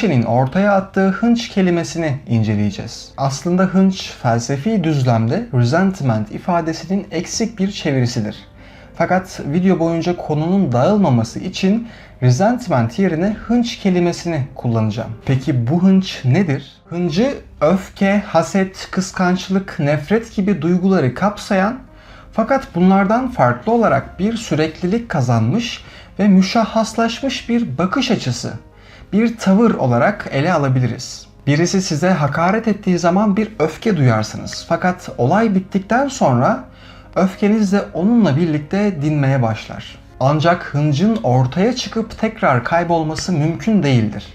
Nietzsche'nin ortaya attığı hınç kelimesini inceleyeceğiz. Aslında hınç felsefi düzlemde resentment ifadesinin eksik bir çevirisidir. Fakat video boyunca konunun dağılmaması için resentment yerine hınç kelimesini kullanacağım. Peki bu hınç nedir? Hıncı öfke, haset, kıskançlık, nefret gibi duyguları kapsayan fakat bunlardan farklı olarak bir süreklilik kazanmış ve müşahhaslaşmış bir bakış açısı, bir tavır olarak ele alabiliriz. Birisi size hakaret ettiği zaman bir öfke duyarsınız. Fakat olay bittikten sonra öfkeniz de onunla birlikte dinmeye başlar. Ancak hıncın ortaya çıkıp tekrar kaybolması mümkün değildir.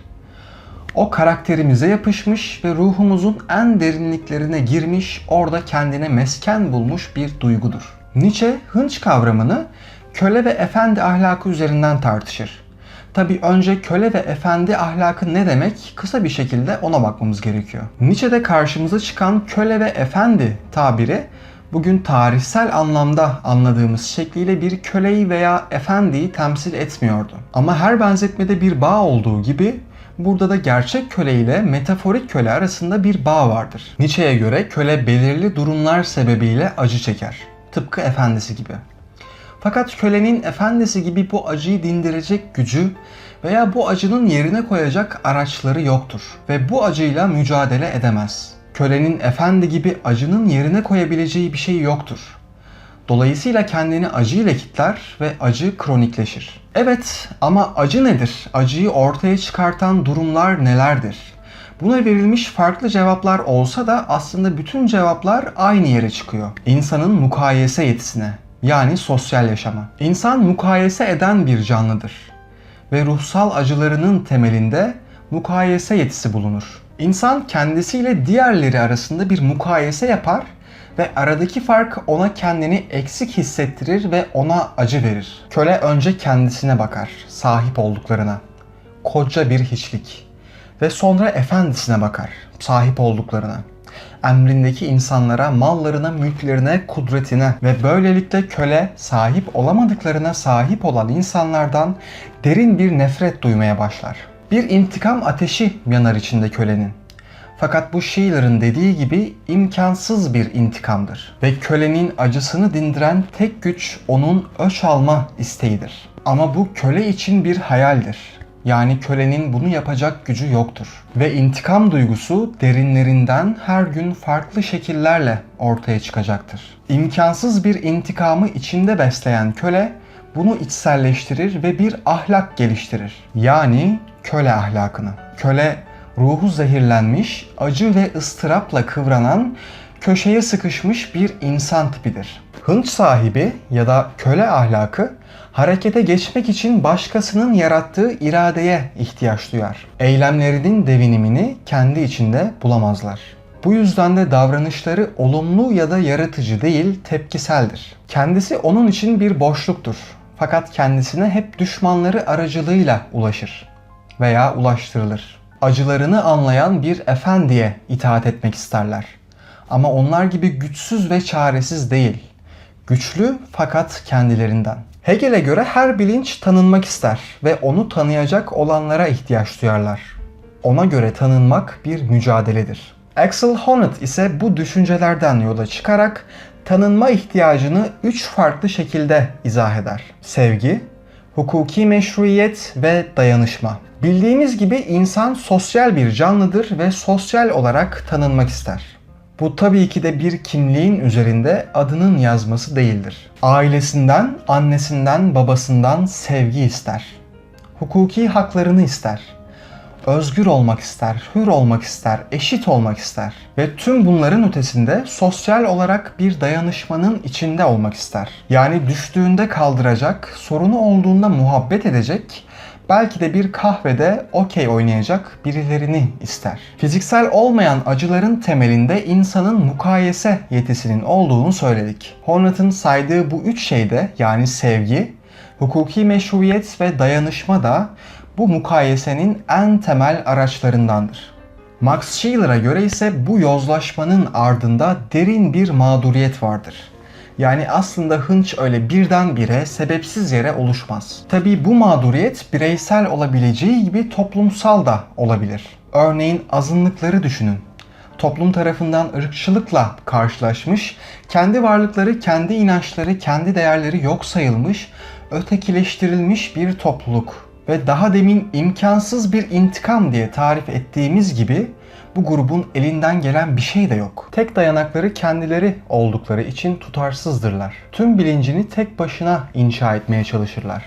O karakterimize yapışmış ve ruhumuzun en derinliklerine girmiş, orada kendine mesken bulmuş bir duygudur. Nietzsche hınç kavramını köle ve efendi ahlakı üzerinden tartışır. Tabi önce köle ve efendi ahlakı ne demek kısa bir şekilde ona bakmamız gerekiyor. Nietzsche'de karşımıza çıkan köle ve efendi tabiri bugün tarihsel anlamda anladığımız şekliyle bir köleyi veya efendiyi temsil etmiyordu. Ama her benzetmede bir bağ olduğu gibi burada da gerçek köle ile metaforik köle arasında bir bağ vardır. Nietzsche'ye göre köle belirli durumlar sebebiyle acı çeker. Tıpkı efendisi gibi. Fakat kölenin efendisi gibi bu acıyı dindirecek gücü veya bu acının yerine koyacak araçları yoktur ve bu acıyla mücadele edemez. Kölenin efendi gibi acının yerine koyabileceği bir şey yoktur. Dolayısıyla kendini acıyla kitler ve acı kronikleşir. Evet ama acı nedir? Acıyı ortaya çıkartan durumlar nelerdir? Buna verilmiş farklı cevaplar olsa da aslında bütün cevaplar aynı yere çıkıyor. İnsanın mukayese yetisine, yani sosyal yaşama. İnsan mukayese eden bir canlıdır ve ruhsal acılarının temelinde mukayese yetisi bulunur. İnsan kendisiyle diğerleri arasında bir mukayese yapar ve aradaki fark ona kendini eksik hissettirir ve ona acı verir. Köle önce kendisine bakar, sahip olduklarına. Koca bir hiçlik. Ve sonra efendisine bakar, sahip olduklarına emrindeki insanlara, mallarına, mülklerine, kudretine ve böylelikle köle sahip olamadıklarına sahip olan insanlardan derin bir nefret duymaya başlar. Bir intikam ateşi yanar içinde kölenin. Fakat bu Schiller'ın dediği gibi imkansız bir intikamdır. Ve kölenin acısını dindiren tek güç onun öç alma isteğidir. Ama bu köle için bir hayaldir. Yani kölenin bunu yapacak gücü yoktur. Ve intikam duygusu derinlerinden her gün farklı şekillerle ortaya çıkacaktır. İmkansız bir intikamı içinde besleyen köle bunu içselleştirir ve bir ahlak geliştirir. Yani köle ahlakını. Köle ruhu zehirlenmiş, acı ve ıstırapla kıvranan, köşeye sıkışmış bir insan tipidir. Hınç sahibi ya da köle ahlakı harekete geçmek için başkasının yarattığı iradeye ihtiyaç duyar. Eylemlerinin devinimini kendi içinde bulamazlar. Bu yüzden de davranışları olumlu ya da yaratıcı değil, tepkiseldir. Kendisi onun için bir boşluktur. Fakat kendisine hep düşmanları aracılığıyla ulaşır veya ulaştırılır. Acılarını anlayan bir efendiye itaat etmek isterler. Ama onlar gibi güçsüz ve çaresiz değil. Güçlü fakat kendilerinden. Hegel'e göre her bilinç tanınmak ister ve onu tanıyacak olanlara ihtiyaç duyarlar. Ona göre tanınmak bir mücadeledir. Axel Honneth ise bu düşüncelerden yola çıkarak tanınma ihtiyacını üç farklı şekilde izah eder. Sevgi, hukuki meşruiyet ve dayanışma. Bildiğimiz gibi insan sosyal bir canlıdır ve sosyal olarak tanınmak ister. Bu tabii ki de bir kimliğin üzerinde adının yazması değildir. Ailesinden, annesinden, babasından sevgi ister. Hukuki haklarını ister. Özgür olmak ister, hür olmak ister, eşit olmak ister ve tüm bunların ötesinde sosyal olarak bir dayanışmanın içinde olmak ister. Yani düştüğünde kaldıracak, sorunu olduğunda muhabbet edecek belki de bir kahvede okey oynayacak birilerini ister. Fiziksel olmayan acıların temelinde insanın mukayese yetisinin olduğunu söyledik. Hornet'ın saydığı bu üç şeyde yani sevgi, hukuki meşruiyet ve dayanışma da bu mukayesenin en temel araçlarındandır. Max Scheler'a göre ise bu yozlaşmanın ardında derin bir mağduriyet vardır. Yani aslında hınç öyle birdenbire sebepsiz yere oluşmaz. Tabii bu mağduriyet bireysel olabileceği gibi toplumsal da olabilir. Örneğin azınlıkları düşünün. Toplum tarafından ırkçılıkla karşılaşmış, kendi varlıkları, kendi inançları, kendi değerleri yok sayılmış, ötekileştirilmiş bir topluluk. Ve daha demin imkansız bir intikam diye tarif ettiğimiz gibi bu grubun elinden gelen bir şey de yok. Tek dayanakları kendileri oldukları için tutarsızdırlar. Tüm bilincini tek başına inşa etmeye çalışırlar.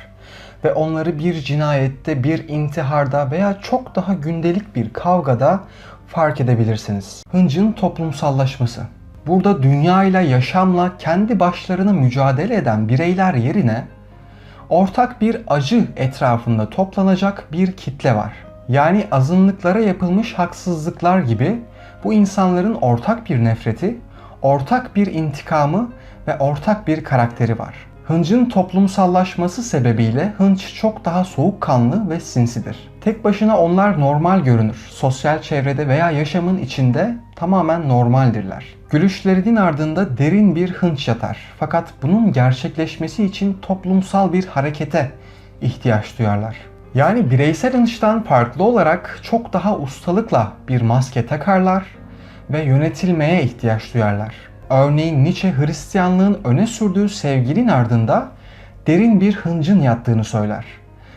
Ve onları bir cinayette, bir intiharda veya çok daha gündelik bir kavgada fark edebilirsiniz. Hıncın toplumsallaşması. Burada dünyayla, yaşamla kendi başlarına mücadele eden bireyler yerine ortak bir acı etrafında toplanacak bir kitle var. Yani azınlıklara yapılmış haksızlıklar gibi bu insanların ortak bir nefreti, ortak bir intikamı ve ortak bir karakteri var. Hıncın toplumsallaşması sebebiyle hınç çok daha soğukkanlı ve sinsidir. Tek başına onlar normal görünür. Sosyal çevrede veya yaşamın içinde tamamen normaldirler. Gülüşlerinin ardında derin bir hınç yatar. Fakat bunun gerçekleşmesi için toplumsal bir harekete ihtiyaç duyarlar. Yani bireysel hınçtan farklı olarak çok daha ustalıkla bir maske takarlar ve yönetilmeye ihtiyaç duyarlar. Örneğin Nietzsche Hristiyanlığın öne sürdüğü sevginin ardında derin bir hıncın yattığını söyler.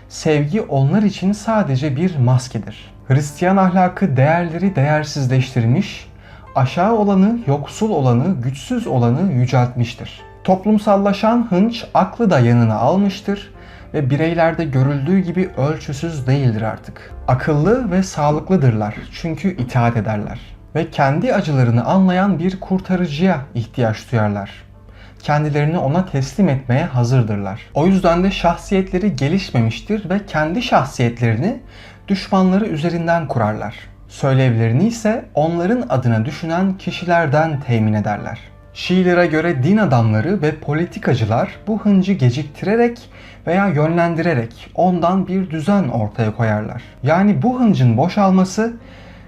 Sevgi onlar için sadece bir maskedir. Hristiyan ahlakı değerleri değersizleştirmiş, aşağı olanı, yoksul olanı, güçsüz olanı yüceltmiştir. Toplumsallaşan hınç aklı da yanına almıştır ve bireylerde görüldüğü gibi ölçüsüz değildir artık. Akıllı ve sağlıklıdırlar çünkü itaat ederler ve kendi acılarını anlayan bir kurtarıcıya ihtiyaç duyarlar. Kendilerini ona teslim etmeye hazırdırlar. O yüzden de şahsiyetleri gelişmemiştir ve kendi şahsiyetlerini düşmanları üzerinden kurarlar. Söylevlerini ise onların adına düşünen kişilerden temin ederler. Şiilere göre din adamları ve politikacılar bu hıncı geciktirerek veya yönlendirerek ondan bir düzen ortaya koyarlar. Yani bu hıncın boşalması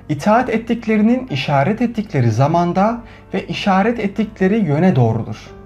itaat ettiklerinin işaret ettikleri zamanda ve işaret ettikleri yöne doğrudur.